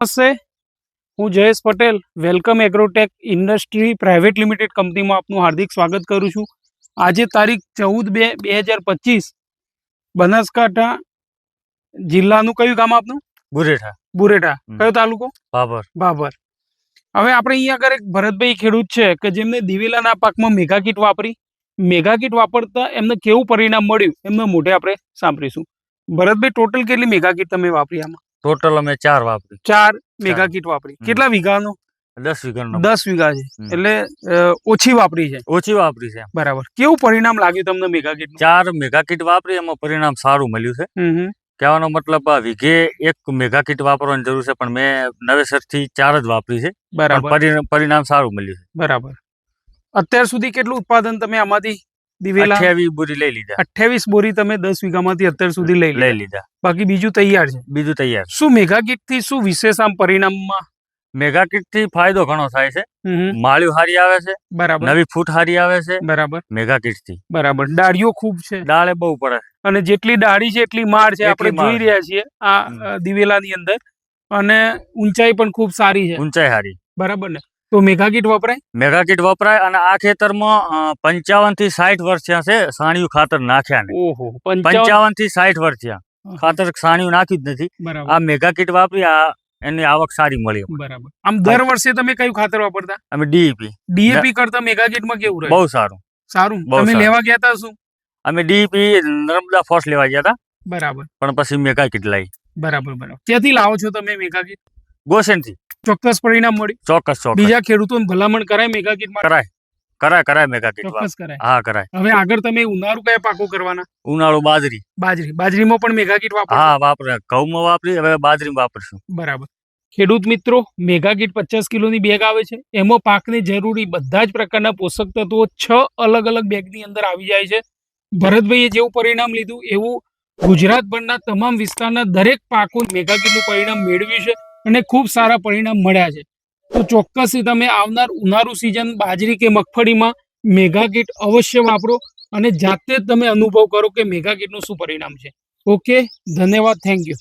નમસ્તે હું Jayesh Patel Welcome Agrotech Industry Private Limited કંપનીમાં આપનું હાર્દિક સ્વાગત કરું છું. આજે તારીખ ચૌદ બે બે હજાર પચીસ બનાસકાંઠા જિલ્લાનું કયું ગામ આપનું? બુરેઠા. બુરેઠા. કયો તાલુકો? બાબર. બાબર. હવે આપણે અહીંયા આગળ એક ભરતભાઈ ખેડૂત છે કે જેમને દિવેલાના પાકમાં મેગા કીટ વાપરી. મેગા કીટ વાપરતા એમને કેવું પરિણામ મળ્યું? એમને મોઢે આપણે સાંભળીશું. ભરતભાઈ ટોટલ કેટલી મેગા કીટ તમે વાપરી આમાં? ટોટલ અમે ચાર વાપરી. ચાર મેગા કીટ વાપરી. કેટલા વીઘાનો? દસ વીઘાનો. દસ વીઘા છે. એટલે ઓછી વાપરી છે. ઓછી વાપરી છે. બરાબર. કેવું પરિણામ લાગ્યું તમને મેગા કીટ ચાર મેગા કીટ વાપરી એમાં પરિણામ સારું મળ્યું છે. કહેવાનો મતલબ આ વીઘે એક મેગા કીટ વાપરવાની જરૂર છે પણ મેં નવેસરથી ચાર જ વાપરી છે. બરાબર. પરિણામ સારું મળ્યું છે. બરાબર. અત્યાર સુધી કેટલું ઉત્પાદન તમે આમાંથી દિવેલા અઠ્યાવીસ બોરી લઈ લીધા. અઠ્યાવીસ બોરી તમે દસ વીઘામાંથી અત્યાર સુધી લઈ લઈ લીધા. બાકી બીજું તૈયાર છે? બીજું તૈયાર શું મેગા કીટથી શું વિશેષ આમ પરિણામમાં? મેગા કીટથી ફાયદો ઘણો થાય છે. હમ. હારી આવે છે. બરાબર. નવી ફૂટ હારી આવે છે. બરાબર. મેગા કીટથી બરાબર. ડાળીઓ ખૂબ છે. ડાળે બહુ પડે અને જેટલી ડાળી છે એટલી માળ છે. આપણે જોઈ રહ્યા છીએ આ દિવેલાની અંદર. અને ઊંચાઈ પણ ખૂબ સારી છે. ઊંચાઈ સારી બરાબર ને? તો મેગા કીટ વપરાય? મેગા કીટ વપરાય અને આ ખેતરમાં પંચાવનથી સાઠ વર્ષ થયા છે સાણિયું ખાતર નાખ્યા ને. પંચાવનથી સાઠ વર્ષ થયા. ખાતર સાણિયું નાખ્યું જ નથી. આ મેગા કીટ વાપરી આ એની આવક સારી મળી. બરાબર. આમ દર વર્ષે તમે કયું ખાતર વાપરતા? અમે ડીઈપી. ડીએપી કરતા મેગા કીટમાં કેવું રહે? બહુ સારું. સારું. અમે તમે લેવા ગયા હતા શું? અમે ડીઈપી નર્મદા ફોર્સ લેવા ગયા હતા બરાબર. પણ પછી મેગા કીટ લાવી બરાબર બરાબર. ક્યાંથી લાવો છો તમે મેગા કીટ ગોસેનથી ચોક્કસ પરિણામ મળ્યું ચોક્કસ ચોક્કસ. બીજા ખેડૂતોને ભલામણ કરાય મેગા કીટ કરાય. કરાય કરાય મેગા કીટ ચોક્કસ કરાય. હા કરાય. હવે આગળ તમે ઉનાળુ કયા પાકો કરવાના? ઉનાળુ બાજરી. બાજરી. બાજરીમાં પણ મેગા કીટ વાપરો હા વાપરે. ઘઉંમાં વાપરી હવે બાજરી વાપરશું. બરાબર. ખેડૂત મિત્રો મેગા કીટ પચાસ કિલોની બેગ આવે છે. એમાં પાકને જરૂરી બધા જ પ્રકારના પોષક તત્વો છ અલગ અલગ બેગની અંદર આવી જાય છે. ભરતભાઈએ જેવું પરિણામ લીધું એવું ગુજરાતભરના તમામ વિસ્તારના દરેક પાકો મેગા કીટનું પરિણામ મેળવ્યું છે. અને ખૂબ સારા પરિણામ મળ્યા છે. તો ચોક્કસથી તમે આવનાર ઉનાળુ સિઝન બાજરી કે મગફળીમાં મેગા કીટ અવશ્ય વાપરો અને જાતે જ તમે અનુભવ કરો કે મેગા કીટનું શું પરિણામ છે. ઓકે ધન્યવાદ. Thank you